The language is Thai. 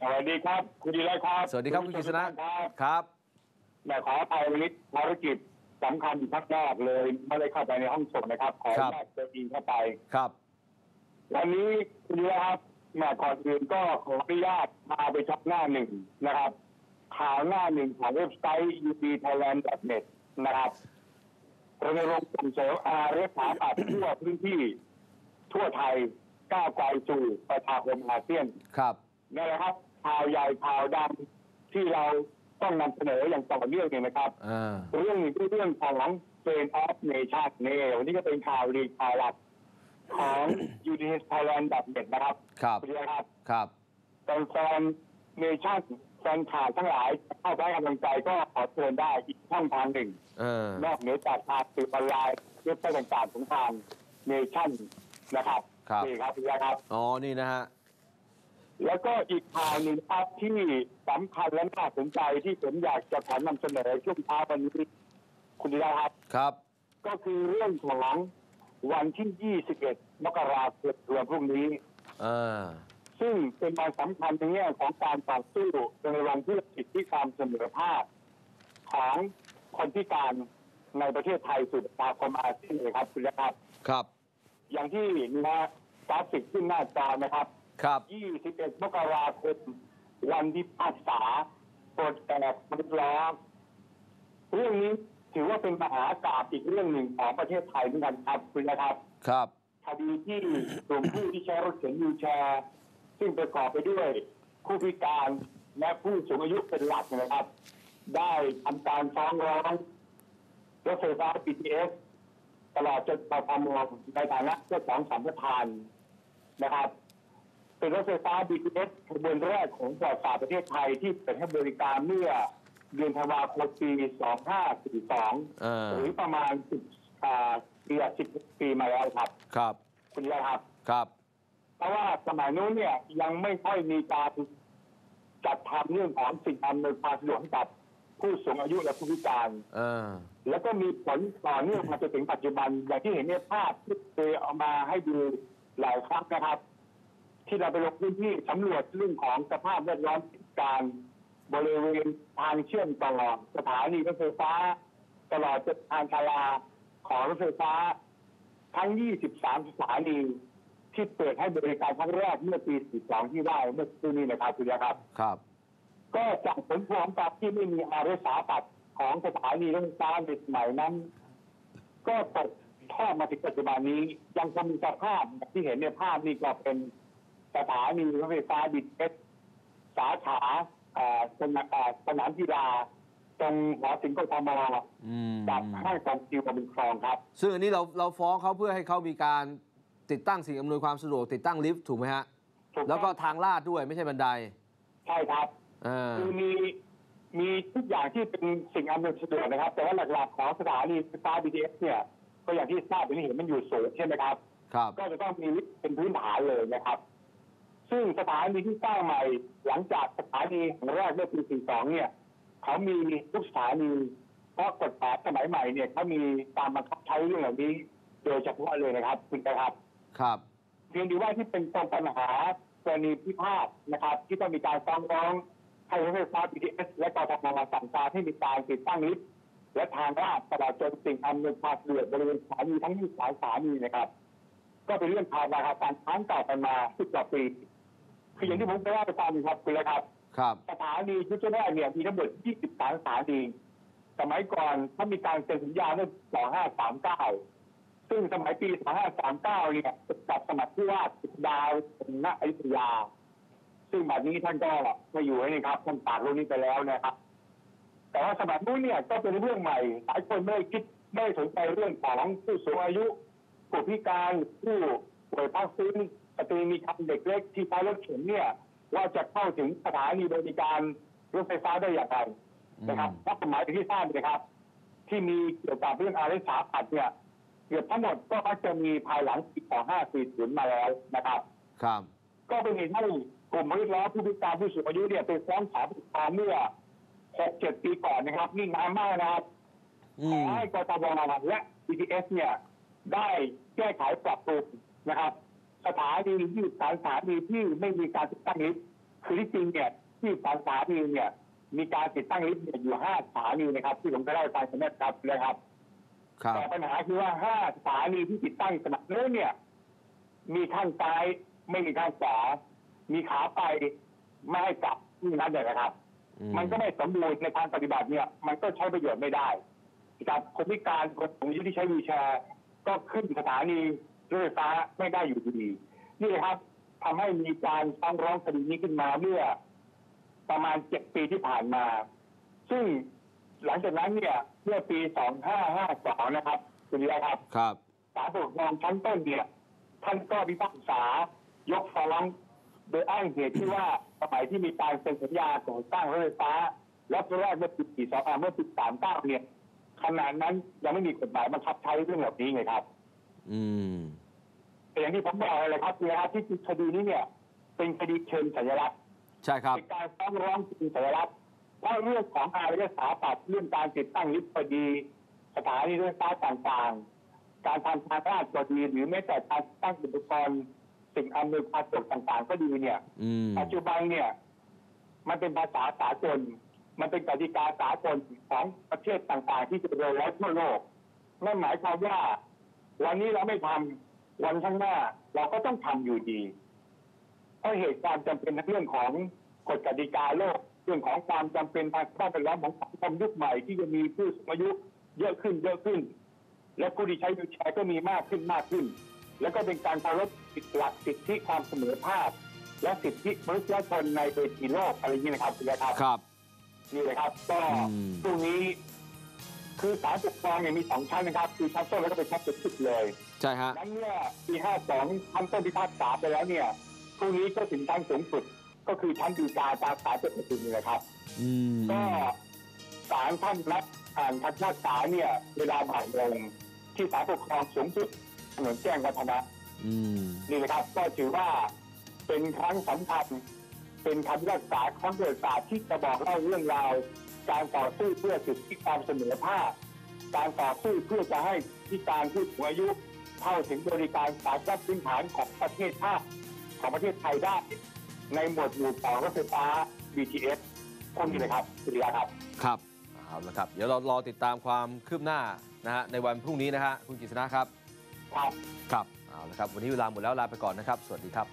สวัสดีครับ คุณดีไรครับ สวัสดีครับคุณกฤษณะครับครับแม่ขออภัยวันนี้ภารกิจสำคัญอยู่พักแรกเลยไม่ได้เข้าไปในห้องส่งนะครับ ขออนุญาตเดินอินเข้าไปครับ วันนี้คุณดีไรครับแม่ก่อนอื่นก็ขออนุญาตพาไปช็อปหน้าหนึ่งนะครับ ข่าวหน้าหนึ่งของเว็บไซต์ ubthailand.net นะครับรณรงค์ส่งเสริมอาเรสถาปัตย์ทั่วพื้นที่ ทั่วไทยก้าวไกลสู่ประชาคมอาเซียนครับ นี่แหละครับข่าวใหญ่ข่าวดังที่เราต้องนำเสนออย่างต่อเนื่องเนี่ยนะครับ อ่า เรื่องหนึ่งคือเรื่องของ f r i e n d of Nation เนี่ยวันนี้ก็เป็นข่าวดีข่าวหลักของ u d s Thailand แบบเด็ดนะครับครับคุณดีครับครับ เป็นแฟนเนชั่นแฟนข่าวทั้งหลายเข้าไปให้กำลังใจก็ขอเชิญได้อีกช่องทางหนึ่ง เออนอกเหนือจากทางสื่อออนไลน์เว็บไซต์ต่างๆของทางเนชั่นนะครับครับ นี่ครับคุณดีครับ อ๋อ นี่นะฮะ แล้วก็อีกข่าวหนึ่งครับที่สำคัญและน่าสนใจที่ผมอยากจะขอนำเสนอช่วงเช้าวันนี้คุณดีครับครับ ก็คือเรื่องของวันที่ 21 มกราคมวันพรุ่งนี้อ่าซึ่งเป็นวันสำคัญในแง่ของการต่อสู้รณรงค์เพื่อสิทธิความเสมอภาคของคนพิการในประเทศไทยสู่ประชาคมอาเซียนเลยครับคุณดีครับ ครับ อย่างที่นี่นะกราฟิกขึ้นหน้าจอนะครับ ครับ21มกราคมวันที่ภาษาปลดแอกมนุษย์ล้อมเรื่องนี้ถือว่าเป็นมหากาบอีกเรื่องหนึ่งของประเทศไทยเหมือนกันครับคุณนะครับ ครับคดีที่กลุ่มผู้ที่ใช้รถเข็นวีลแชร์ซึ่งประกอบไปด้วยผู้พิการและผู้สูงอายุเป็นหลักนะครับ ได้ทำการฟ้องร้องรถไฟฟ้า BTS ตลอดจนปปมในฐานะเจ้าของสัมปทานนะครับ เป็นรถไฟฟ้า BTS ขบวนแรกของประวัติศาสตร์ประเทศไทยที่เปิดให้บริการเมื่อเดือนธันวาคมปี 2542อ่าหรือประมาณ10อ่าปี10 ปีมาแล้วครับ ครับคุณยายครับ ครับ เพราะว่าสมัยนู้นเนี่ยยังไม่ค่อยมีการจัดทำเรื่องของสิ่งอำนวยความสะดวกให้กับผู้สูงอายุและผู้พิการอ่าแล้วก็มีผลต่อเนื่องมาจนถึงปัจจุบัน อย่างที่เห็นในภาพที่เคยเอามาให้ดูหลายครั้งนะครับ ที่เราไปลงพื้นที่สำรวจเรื่องของสภาพแวดล้อมการบริเวณทางเชื่อมต่อสถานีรถไฟฟ้า ตลอดจนทางชาลาของรถไฟฟ้า ทั้ง 23 สถานีที่เปิดให้บริการครั้งแรกเมื่อปี 42 ที่ได้เมื่อปีนี้นะครับคุณยาครับ ครับ ก็จากผลพวงจากที่ไม่มีอารสาปัดของสถานีรถไฟฟ้าในสมัยนั้น ก็ตกทอดมาถึงปัจจุบันนี้ยังคงมีสภาพอย่างที่เห็นในภาพนี่ก็เป็น สถานีรถไฟฟ้าบิดเอสสาขาเอ่อสนามเอ่อสนามกีฬาตรงหอศิลป์กทมอืมกับห้างกองคิวกับเป็นคลองครับ ซึ่งอันนี้เราเราฟ้องเขาเพื่อให้เขามีการติดตั้งสิ่งอำนวยความสะดวกติดตั้งลิฟต์ถูกไหมฮะถูต้องแล้วก็ทางลาดด้วยไม่ใช่บันได ใช่ครับอ่าคือมีมีทุกอย่างที่เป็นสิ่งอำนวยความสะดวกนะครับ แต่ว่าหลักๆของสถานีไฟฟ้า BTS เนี่ยก็อย่างที่ทราบอย่างที่เห็นมันอยู่สูงใช่ไหมครับครับก็จะต้องมีลิฟต์เป็นพื้นฐานเลยนะครับ ซึ่งสถานีที่สร้างใหม่หลังจากสถานีแห่งแรกเมื่อปี 42 เนี่ย เขามีทุกสถานีเพราะกฎหมายสมัยใหม่เนี่ยเขามีการบังคับใช้เรื่องเหล่านี้ โดยเฉพาะเลยนะครับคุณนะครับ ครับเพียงดีว่าที่เป็นปมปัญหากรณีพิพาทนะครับ ที่ต้องมีการฟ้องร้องให้รถไฟฟ้า BTS และกทมสั่งการให้มีการติดตั้งลิฟต์และทางลาดตลอดจนสิ่งอำนวยความสะดวกบริเวณสถานีทั้งยี่สายสถานีนะครับ ก็เป็นเรื่องข่าวราคาการค้างเก่ากันมาสิบกว่าปี คืออย่างที่ผมได้เล่าไปตามครับคุณเลยครับ ครับ สถานีชุดแรกเนี่ยมีทั้งหมด23สถานีสมัยก่อนถ้ามีการเซ็นสัญญาเมื่อ2539 ซึ่งสมัยปี 2539 เนี่ยกับสมัครผู้ว่าสุดดาวณอยุธยา ซึ่งบัดนี้ท่านก็มาอยู่แล้วนี่ครับท่านตากโลกนี้ไปแล้วนะครับ แต่ว่าสมัยนู้นเนี่ยก็เป็นเรื่องใหม่ หลายคนไม่ได้คิดไม่ได้สนใจเรื่องของผู้สูงอายุผู้พิการผู้ป่วยพักฟื้น สตรีมีคันเด็กเล็กที่ใช้รถเข็นเนี่ย ว่าจะเข้าถึงสถานีบริการรถไฟฟ้าได้อย่างไรนะครับเพราะสมัยที่ทราบนะครับ ที่มีเกี่ยวกับเรื่องอาริสาปัดเนี่ยเกือบทั้งหมดก็มักจะมีภายหลังปี2540มาแล้วนะครับ ครับ ก็เป็นเหตุให้กลุ่มมนุษย์ล้อผู้พิการผู้สูงอายุเนี่ยไปฟ้องศาลปกครองเมื่อ6-7ปีก่อนนะครับนี่นานมากนะครับอืขอมให้กทมและ BTS เนี่ยได้แก้ไขปรับปรุงนะครับ สถานีที่สถานีที่ไม่มีการติดตั้งลิฟต์คือที่จริงเนี่ยที่สถานีเนี่ย มีการติดตั้งลิฟต์เนี่ยอยู่ห้าสถานีนะครับ ที่ผมจะเล่าให้ฟังสำเร็จครับเลยครับครับแต่ปัญหาคือว่าห้าสถานีที่ติดตั้งสนับเนื้อเนี่ย มีข้างซ้ายไม่มีข้างขวามีขาไปไม่ให้กลับนี่นั่นเลยนะครับอืมมันก็ไม่สมบูรณ์ในทางปฏิบัติเนี่ย มันก็ใช้ประโยชน์ไม่ได้นะครับคนพิการคนสูงอายุที่ใช้วีลแชร์ ก็ขึ้นสถานี รถไฟฟ้าไม่ได้อยู่ดีนี่ครับทำให้มีการฟ้องร้องคดีนี้ขึ้นมาเมื่อประมาณเจ็ดปีที่ผ่านมา ซึ่งหลังจากนั้นเนี่ยเมื่อปีสองห้าห้าสองนะครับคุณดีครับ ครับศาลปกครองชั้นต้นเนี่ย ท่านก็พิพากษายกฟ้องโดยอ้างเหตุที่ว่าสมัยที่มีการเซ็นสัญญาก่อสร้างรถไฟฟ้า แล้วแรกเมื่อปีสองเมื่อปีสามเก้าเนี่ยขณะนั้นยังไม่มีกฎหมายบังคับใช้เรื่องแบบนี้ไงครับ อืมแต่ อย่างที่ผมบอกเลยครับคือที่คดีนี้เนี่ย เป็นคดีเชิงสัญลักษณ์ใช่ครับเป็นการฟ้องร้องเชิงสัญลักษณ์เพราะเรื่องของอารยสถาปัตย์เรื่องการติดตั้งลิฟต์พอดี สถานีรถไฟฟ้าต่างๆ การทำทางราชก็ดีหรือแม้แต่การตั้งอุปกรณ์สิ่งอำนวยความสะดวกต่างๆ ก็ดีเนี่ยอืมปัจจุบันเนี่ย มันเป็นภาษาสากลมันเป็นกติกาสากลของประเทศต่างๆ ที่จะเดินแล้วทั่วโลกนั่นหมายความว่า วันนี้เราไม่ทำ วันข้างหน้าเราก็ต้องทำอยู่ดี เพราะเหตุความจำเป็นในเรื่องของกฎกติกาโลก เรื่องของความจำเป็นทางด้านเป็นล้อมของสังคมยุคใหม่ที่จะมีผู้สูงอายุเยอะขึ้นเยอะขึ้น และผู้ที่ใช้วีลแชร์ก็มีมากขึ้นมากขึ้น แล้วก็เป็นการเคารพสิทธิหลักสิทธิความเสมอภาคและสิทธิมนุษยชนในเวทีโลกอะไรอย่างนี้นะครับคุณยายครับครับนี่เลยครับ ก็อืมตรงนี้ คือศาลปกครองเนี่ยมีสองชั้นนะครับ คือชั้นต้นแล้วก็เป็นชั้นสุดเลยใช่ฮะนั้นเนี่ยปี52ชั้นต้นพิพากษาไปแล้วเนี่ยพรุ่งนี้ก็ถึงชั้นสูงสุด ก็คือชั้นฎีกาตามศาลเจ็ดประตูนี่แหละครับอืมก็ศาลท่านนัดอ่านคำพิพากษาเนี่ยเวลาบ่ายโมงที่ศาลปกครองสูงสุดถนนแจ้งวัฒนะอืมนี่นะครับ ก็ถือว่าเป็นครั้งสำคัญเป็นคำพิพากษาครั้งประวัติศาสตร์ที่จะบอกเล่าเรื่องราว การต่อสู้เพื่อสิทธิความเสมอภาค การต่อสู้เพื่อจะให้พิการผู้สูงอายุ เข้าถึงบริการสาธารณพื้นฐานของประเทศชาติของประเทศไทยได้ ในหมวดหมู่ของรถไฟฟ้า BTS พวกนี้เลยครับสุริยาครับครับเอาละครับ เดี๋ยวเรารอติดตามความคืบหน้านะฮะในวันพรุ่งนี้นะฮะคุณกฤษณะครับ ครับ ครับเอาละครับ วันนี้เวลาหมดแล้วลาไปก่อนนะครับ สวัสดีครับ